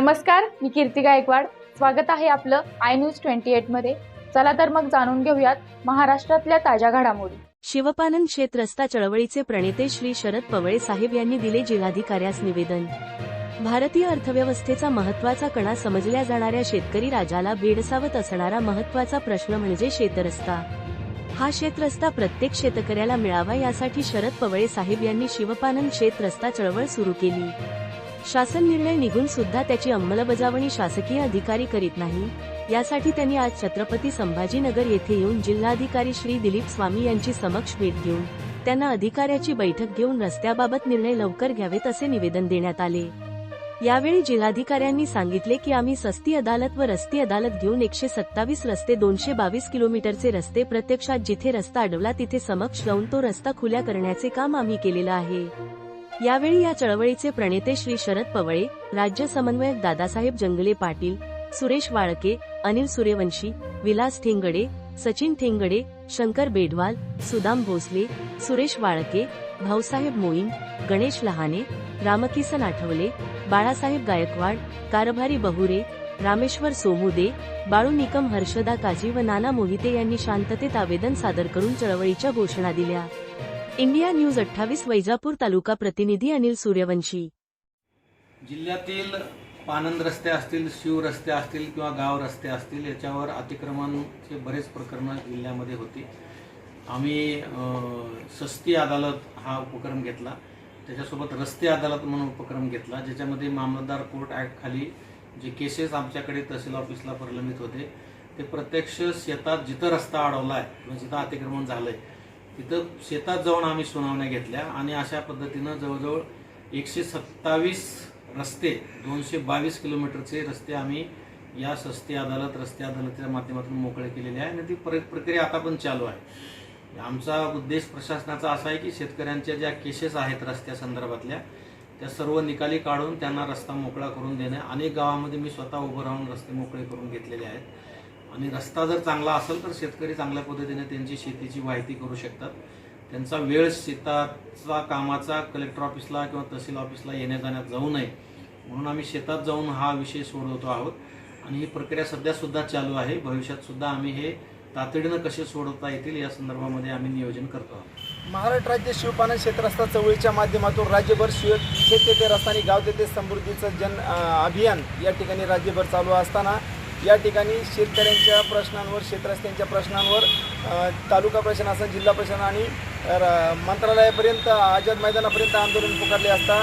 नमस्कार मी कीर्ती गायकवाड. स्वागत आहे आपलं आय न्यूज ट्वेंटी मध्ये. चला तर मग जाणून घेऊयात महाराष्ट्रातल्या ताज्या घडामोडी. शिवपानन शेत रस्ता चळवळीचे प्रणेते श्री शरद पवळे साहेब यांनी दिले जिल्हाधिकाऱ्यास निवेदन. भारतीय अर्थव्यवस्थेचा महत्त्वाचा कणा समजल्या जाणाऱ्या शेतकरी राजाला भेडसावत असणारा महत्त्वाचा प्रश्न म्हणजे शेतरस्ता. हा शेतरस्ता प्रत्येक शेतकऱ्याला मिळावा यासाठी शरद पवळे साहेब यांनी शिवपानन शेत रस्ता चळवळ सुरू केली. शासन निर्णय निघून सुद्धा त्याची अंमलबजावणी शासकीय अधिकारी करीत नाही. यासाठी त्यांनी आज छत्रपती संभाजीनगर येथे येऊन जिल्हाधिकारी श्री दिलीप स्वामी यांची समक्ष भेट घेऊन त्यांना अधिकाऱ्याची बैठक घेऊन रस्त्याबाबत निर्णय लवकर घ्यावेत असे निवेदन देण्यात आले. यावेळी जिल्हाधिकाऱ्यांनी सांगितले की आम्ही सस्ती अदालत व रस्ती अदालत घेऊन एकशे सत्तावीस रस्ते दोनशे बावीस किलोमीटरचे रस्ते प्रत्यक्षात जिथे रस्ता अडवला तिथे समक्ष जाऊन तो रस्ता खुल्या करण्याचे काम आम्ही केलेलं आहे. यावेळी या चळवळीचे प्रणेते श्री शरद पवळे राज्य समन्वयक दादासाहेब जंगले पाटील सुरेश वाळके अनिल सूर्यवंशी विलास ठेंगडे सचिन ठेंगडे शंकर बेडवाल सुदाम भोसले सुरेश वाळके भाऊसाहेब मोईन गणेश लहाने रामकिसन आठवले बाळासाहेब गायकवाड कारभारी बहुरे रामेश्वर सोमुदे बाळू निकम हर्षदा काजी व नाना मोहिते यांनी शांततेत आवेदन सादर करून चळवळीच्या घोषणा दिल्या. इंडिया न्यूज अठ्ठावीस वैजापूर तालुका प्रतिनिधी अनिल सूर्यवंशी. जिल्ह्यातील पानंद रस्ते असतील शिव रस्ते असतील किंवा गाव रस्ते असतील याच्यावर अतिक्रमणचे बरेच प्रकरणं जिल्ह्यामध्ये होती. आम्ही सस्ती अदालत हा उपक्रम घेतला. त्याच्यासोबत रस्ते अदालत म्हणून उपक्रम घेतला ज्याच्यामध्ये मामलतदार कोर्ट ॲक्ट खाली जे केसेस आमच्याकडे तहसील ऑफिसला प्रलंबित होते. ते प्रत्यक्ष शेतात जिथं रस्ता अडवला आहे किंवा जिथं अतिक्रमण झालंय तिथं शेतात जाऊन आम्ही सुनावण्या घेतल्या आणि अशा पद्धतीनं जवळजवळ एकशे सत्तावीस रस्ते दोनशे बावीस किलोमीटरचे रस्ते आम्ही या सस्ती अदालत रस्ते अदालतीच्या माध्यमातून मोकळे केलेले आहे आणि ती प्र प्रक्रिया आता पण चालू आहे. आमचा उद्देश प्रशासनाचा असा आहे की शेतकऱ्यांच्या ज्या केसेस आहेत रस्त्या संदर्भातल्या त्या सर्व निकाली काढून त्यांना रस्ता मोकळा करून देणे. अनेक गावामध्ये मी स्वतः उभं राहून रस्ते मोकळे करून घेतलेले आहेत. आणि रस्ता जर चांगला असेल तर शेतकरी चांगल्या पद्धतीने त्यांची शेतीची माहिती करू शकतात. त्यांचा वेळ शेताचा कामाचा कलेक्टर ऑफिसला किंवा तहसील ऑफिसला येण्या जाण्यात जाऊ नये. म्हणून आम्ही शेतात जाऊन हा विषय सोडवतो आहोत. आणि ही प्रक्रिया सध्यासुद्धा चालू आहे. भविष्यात सुद्धा आम्ही हे तातडीनं कसे सोडवता येतील या संदर्भामध्ये आम्ही नियोजन करतो आहोत. महाराष्ट्र राज्य शिवपालन शेतरस्ता चळवळीच्या माध्यमातून राज्यभर शिव शेत ते रस्ता आणि गाव तेथे समृद्धीचं जन अभियान या ठिकाणी राज्यभर चालू असताना या ठिकाणी शेतकऱ्यांच्या प्रश्नांवर शेतरस्त्यांच्या प्रश्नांवर तालुका प्रशासन जिल्हा प्रशासन आणि र- मंत्रालयापर्यंत आझाद मैदानापर्यंत आंदोलन पुकारले असता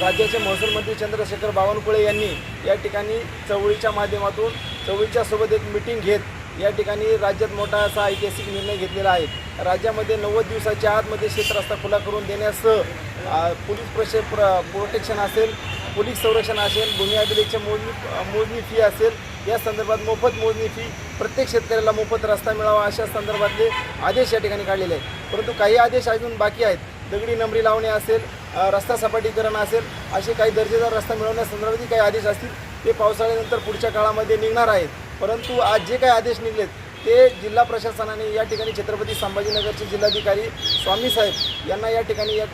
राज्याचे महसूल मंत्री चंद्रशेखर बावनकुळे यांनी या ठिकाणी चवळीच्या माध्यमातून चवळीच्या सोबत एक मिटिंग घेत या ठिकाणी राज्यात मोठा असा ऐतिहासिक निर्णय घेतलेला आहे. राज्यामध्ये नव्वद दिवसाच्या आतमध्ये शेतरस्ता खुला करून देण्यासह पोलीस प्रशे प्र प्रोटेक्शन असेल पोलीस संरक्षण असेल भूमी अभिलेखच्या मोजणी मोजणी फी असेल या संदर्भात मोफत मोजणी फी प्रत्येक शेतकऱ्याला मोफत रस्ता मिळावा अशा संदर्भातले आदेश या ठिकाणी काढलेले आहेत. परंतु काही आदेश अजून बाकी आहेत. दगडी नंबरी लावणे असेल रस्ता सपाटीकरण असेल असे काही दर्जेदार रस्ता मिळवण्यासंदर्भातही काही आदेश असतील ते पावसाळ्यानंतर पुढच्या काळामध्ये निघणार आहेत. परंतु आज जे काही आदेश निघलेत ते जिल्हा प्रशासनाने या ठिकाणी छत्रपती संभाजीनगरचे जिल्हाधिकारी स्वामी साहेब यांना या ठिकाणी या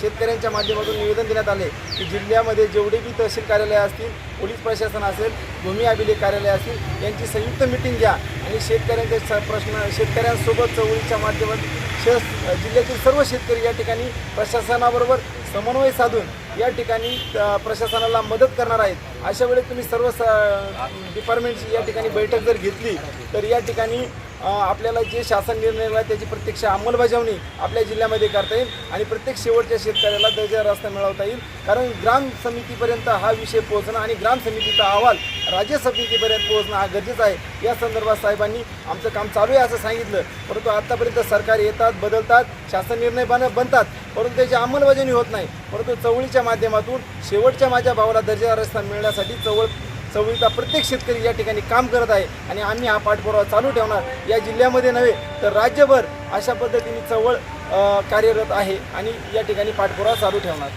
शेतकऱ्यांच्या माध्यमातून निवेदन देण्यात आले की जिल्ह्यामध्ये जेवढे बी तहसील कार्यालय असतील पोलीस प्रशासन असेल भूमी अभिलेख कार्यालय असतील यांची संयुक्त मिटिंग घ्या आणि शेतकऱ्यांचे स- प्रश्न शेतकऱ्यांसोबत चवळीच्या माध्यमातून शे जिल्ह्यातील सर्व शेतकरी या ठिकाणी प्रशासनाबरोबर समन्वय साधून या ठिकाणी प्रशासनाला मदत करणार आहेत. अशा वेळेस तुम्ही सर्व स- डिपार्टमेंटची या ठिकाणी बैठक जर घेतली तर या ठिकाणी आपल्याला जे शासन निर्णय आहे त्याची प्रत्यक्ष अंमलबजावणी आपल्या जिल्ह्यामध्ये करता येईल आणि प्रत्येक शेवटच्या शेतकऱ्याला दर्जा रस्ता मिळवता येईल. कारण ग्राम समितीपर्यंत हा विषय पोहोचणं आणि ग्राम समितीचा अहवाल राज्य समितीपर्यंत पोहोचणं हा गरजेचं आहे. या संदर्भात साहेबांनी आमचं काम चालू आहे असं सांगितलं. परंतु आत्तापर्यंत सरकार येतात बदलतात शासन निर्णय बन बनतात परंतु त्याची अंमलबजावणी होत नाही. परंतु चवळीच्या माध्यमातून शेवटच्या माझ्या भावाला दर्जेदार रस्ता मिळण्यासाठी चवळ चवळीचा प्रत्येक शेतकरी या ठिकाणी काम करत आहे आणि आम्ही हा पाठपुरावा चालू ठेवणार. या जिल्ह्यामध्ये नव्हे तर राज्यभर अशा पद्धतीने चवळ कार्यरत आहे आणि या ठिकाणी पाठपुरावा चालू ठेवणार.